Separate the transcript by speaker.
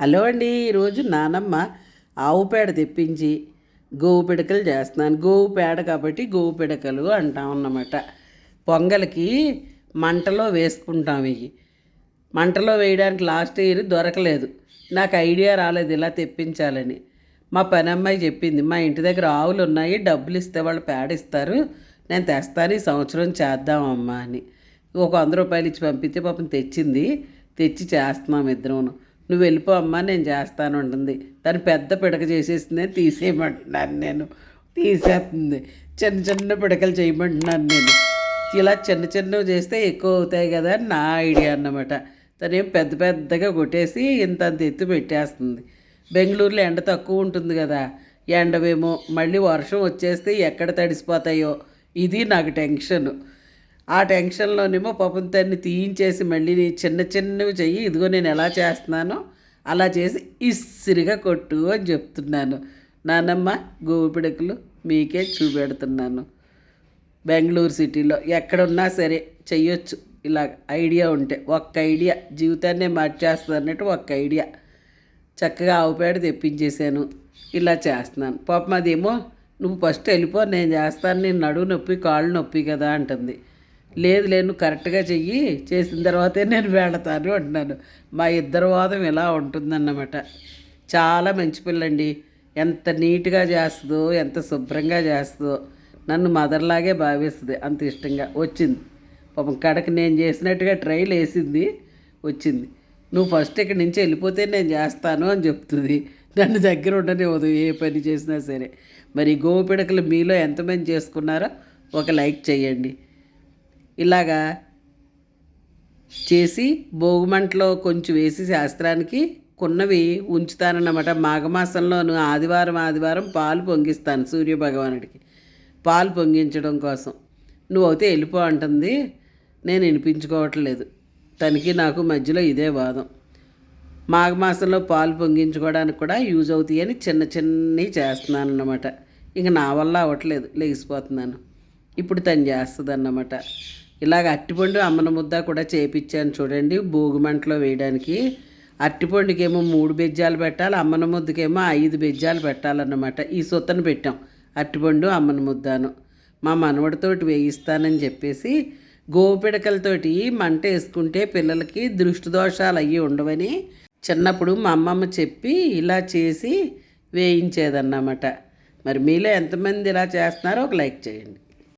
Speaker 1: Hello అండి ఈరోజు నానమ్మ ఆవు పేడ తెప్పించి గోవు పిడకలు చేస్తున్నాను. గోవు పేడ కాబట్టి గోవు పిడకలు అంటాం అన్నమాట పొంగల్కి మంటలో వేసుకుంటాం ఇవి. మంటలో వేయడానికి లాస్ట్ ఇయర్ దొరకలేదు. నాకు ఐడియా రాలేదు ఇలా తెప్పించాలని. మా పని అమ్మాయి చెప్పింది మా ఇంటి దగ్గర ఆవులు ఉన్నాయి డబ్బులు ఇస్తే వాళ్ళు పేడ ఇస్తారు. నేను తెస్తాను ఈ సంవత్సరం చేద్దామమ్మా అని. ఒక వంద రూపాయలు ఇచ్చి పంపితే పాపం తెచ్చింది. తెచ్చి చేస్తున్నాం ఇద్దరును నువ్వు వెళ్ళిపో అమ్మా నేను చేస్తాను ఉంటుంది తను పెద్ద పిడక చేసేసింది తీసేయమంటున్నాను నేను. తీసేస్తుంది. చిన్న చిన్న పిడకలు చేయమంటున్నాను నేను. ఇలా చిన్న చిన్నవి చేస్తే ఎక్కువ అవుతాయి కదా అని నా ఐడియా అన్నమాట. తనేం పెద్ద పెద్దగా కొట్టేసి ఇంత అంత ఎత్తు పెట్టేస్తుంది. బెంగళూరులో ఎండ తక్కువ ఉంటుంది కదా. ఎండవేమో మళ్ళీ వర్షం వచ్చేస్తే ఎక్కడ తడిసిపోతాయో. ఇది నాకు టెన్షన్. ఆ టెన్షన్లోనేమో పాపం తన్ని తీయించేసి మళ్ళీ నీ చిన్న చిన్నవి చెయ్యి ఇదిగో నేను ఎలా చేస్తున్నానో అలా చేసి ఇస్సిరిగా కొట్టు అని చెప్తున్నాను. నానమ్మ గోవు మీకే చూపెడుతున్నాను. బెంగళూరు సిటీలో ఎక్కడున్నా సరే చెయ్యొచ్చు. ఇలా ఐడియా ఉంటే ఒక్క ఐడియా జీవితాన్నే మార్చేస్తుంది అన్నట్టు ఒక్క ఐడియా. చక్కగా ఆవుపేడ తెప్పించేశాను. ఇలా చేస్తున్నాను. పాపం అదేమో నువ్వు ఫస్ట్ వెళ్ళిపో నేను చేస్తాను నేను నడువు నొప్పి కాళ్ళు నొప్పి కదా అంటుంది. లేదు లేదు నువ్వు కరెక్ట్గా చెయ్యి చేసిన తర్వాతే నేను వెళతాను అంటున్నాను. మా ఇద్దరు వాదం ఇలా ఉంటుందన్నమాట. చాలా మంచి పిల్లండి. ఎంత నీట్గా చేస్తుందో ఎంత శుభ్రంగా చేస్తుందో నన్ను మదర్లాగే భావిస్తుంది అంత ఇష్టంగా. వచ్చింది. పాపం కడకి నేను చేసినట్టుగా ట్రైల్ వేసింది వచ్చింది. నువ్వు ఫస్ట్ ఇక్కడి నుంచి వెళ్ళిపోతే నేను చేస్తాను అని చెప్తుంది. నన్ను దగ్గర ఉండనివ్వదు ఏ పని చేసినా సరే. మరి గోపిడకలు మీలో ఎంతమంది చేసుకున్నారో ఒక లైక్ చేయండి ఇలాగా చేసి భోగిమంటలో కొంచెం వేసి శాస్త్రానికి కొన్నవి ఉంచుతానన్నమాట. మాఘమాసంలోను ఆదివారం ఆదివారం పాలు పొంగిస్తాను సూర్య భగవానుడికి పాలు పొంగించడం కోసం. నువ్వు అయితే వెళ్ళిపో అంటుంది. నేను వినిపించుకోవట్లేదు. తనకి నాకు మధ్యలో ఇదే వాదం. మాఘమాసంలో పాలు పొంగించుకోవడానికి కూడా యూజ్ అవుతాయి అని చిన్న చిన్నవి చేస్తున్నాను అన్నమాట ఇంక నా వల్ల అవ్వట్లేదు. లేచిపోతున్నాను. ఇప్పుడు తను చేస్తుంది అన్నమాట ఇలాగ అట్టిపండు అమ్మన ముద్ద కూడా చేపించాను చూడండి భోగిమంటలో వేయడానికి. అట్టిపండుకేమో మూడు బెజ్జాలు పెట్టాలి అమ్మన ముద్దకేమో ఐదు బెజ్జాలు పెట్టాలన్నమాట. ఈ సొత్తను పెట్టాం అట్టిపండు అమ్మన ముద్దను. మా మనవడితోటి వేయిస్తానని చెప్పేసి గోపిడకలతోటి మంట వేసుకుంటే పిల్లలకి దృష్టి దోషాలు అయ్యి ఉండవని చిన్నప్పుడు మా అమ్మమ్మ చెప్పి ఇలా చేసి వేయించేదన్నమాట. మరి మీలో ఎంతమంది ఇలా చేస్తున్నారో ఒక లైక్ చేయండి.